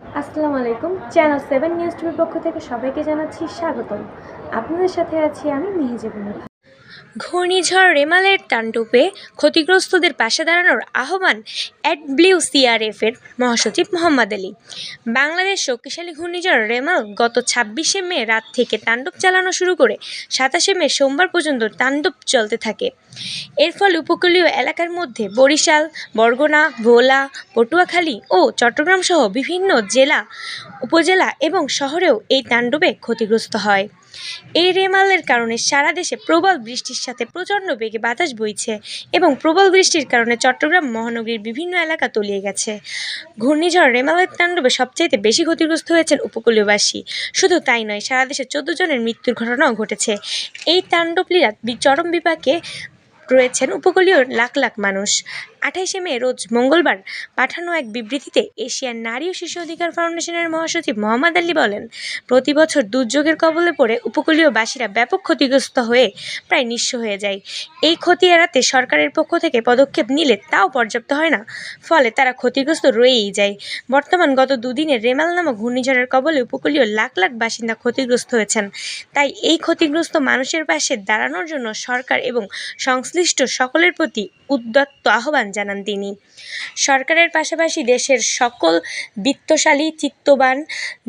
আসসালামু আলাইকুম channel seven news টিভির পক্ষ থেকে সবাইকে জানাচ্ছি স্বাগতম। আপনাদের সাথে আছি আমি মেহেজিবুল ঘূর্ণিঝড় রেমালের তাণ্ডবে ক্ষতিগ্রস্তদের পাশে দাঁড়ানোর আহ্বান অ্যাডব্লিউ সিআরএফের মহাসচিব মোহাম্মদ আলী। বাংলাদেশ শক্তিশালী ঘূর্ণিঝড় রেমাল গত ছাব্বিশে মে রাত থেকে তাণ্ডব চালানো শুরু করে সাতাশে মে সোমবার পর্যন্ত তাণ্ডব চলতে থাকে। এর ফলে উপকূলীয় এলাকার মধ্যে বরিশাল, বরগুনা, ভোলা, পটুয়াখালী ও চট্টগ্রাম সহ বিভিন্ন জেলা, উপজেলা এবং শহরেও এই তাণ্ডবে ক্ষতিগ্রস্ত হয়। এই রেমালের কারণে সারা দেশে প্রবল বৃষ্টির সাথে প্রচণ্ড বেগে বাতাস বইছে এবং প্রবল বৃষ্টির কারণে চট্টগ্রাম মহানগরীর বিভিন্ন এলাকা তলিয়ে গেছে। ঘূর্ণিঝড় রেমালের তাণ্ডবে সবচাইতে বেশি ক্ষতিগ্রস্ত হয়েছেন উপকূলীয়বাসী শুধু তাই নয়, সারা দেশে চোদ্দ জনের মৃত্যুর ঘটনাও ঘটেছে। এই তাণ্ডবলীরা চরম বিপাকে রয়েছেন উপকূলীয় লাখ লাখ মানুষ। আঠাইশে মে, রোজ মঙ্গলবার পাঠানো এক বিবৃতিতে এশিয়ার নারী ও শিশু অধিকার ফাউন্ডেশনের মহাসচিব মোহাম্মদ আলী বলেন প্রতি বছর দুর্যোগের কবলে পড়ে উপকূলীয় বাসীরা ব্যাপক ক্ষতিগ্রস্ত হয়ে প্রায় নিঃস্ব হয়ে যায়। এই ক্ষতি এড়াতে সরকারের পক্ষ থেকে পদক্ষেপ নিলে তাও পর্যাপ্ত হয় না, ফলে তারা ক্ষতিগ্রস্ত রয়েই যায়। বর্তমান গত দুদিনে রেমাল নামক ঘূর্ণিঝড়ের কবলে উপকূলীয় লাখ লাখ বাসিন্দা ক্ষতিগ্রস্ত হয়েছেন। তাই এই ক্ষতিগ্রস্ত মানুষের পাশে দাঁড়ানোর জন্য সরকার এবং সংশ্লিষ্ট সকলের প্রতি উদ্যত্ত আহ্বান জানান তিনি। সরকারের পাশাপাশি দেশের সকল বিত্তশালী, চিত্তবান,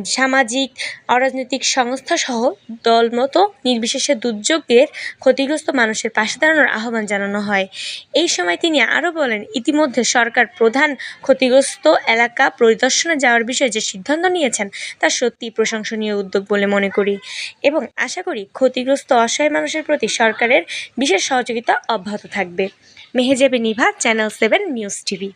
সামাজিক, অরাজনৈতিক সংস্থাসহ দলমত নির্বিশেষে দুর্যোগের ক্ষতিগ্রস্ত মানুষের পাশে দাঁড়ানোর আহ্বান জানানো হয়। এই সময় তিনি আরও বলেন, ইতিমধ্যে সরকার প্রধান ক্ষতিগ্রস্ত এলাকা পরিদর্শনে যাওয়ার বিষয়ে যে সিদ্ধান্ত নিয়েছেন তা সত্যিই প্রশংসনীয় উদ্যোগ বলে মনে করি। এবং আশা করি ক্ষতিগ্রস্ত অসহায় মানুষের প্রতি সরকারের বিশেষ সহযোগিতা অব্যাহত থাকবে। Mehazabien Nibha channel seven news TV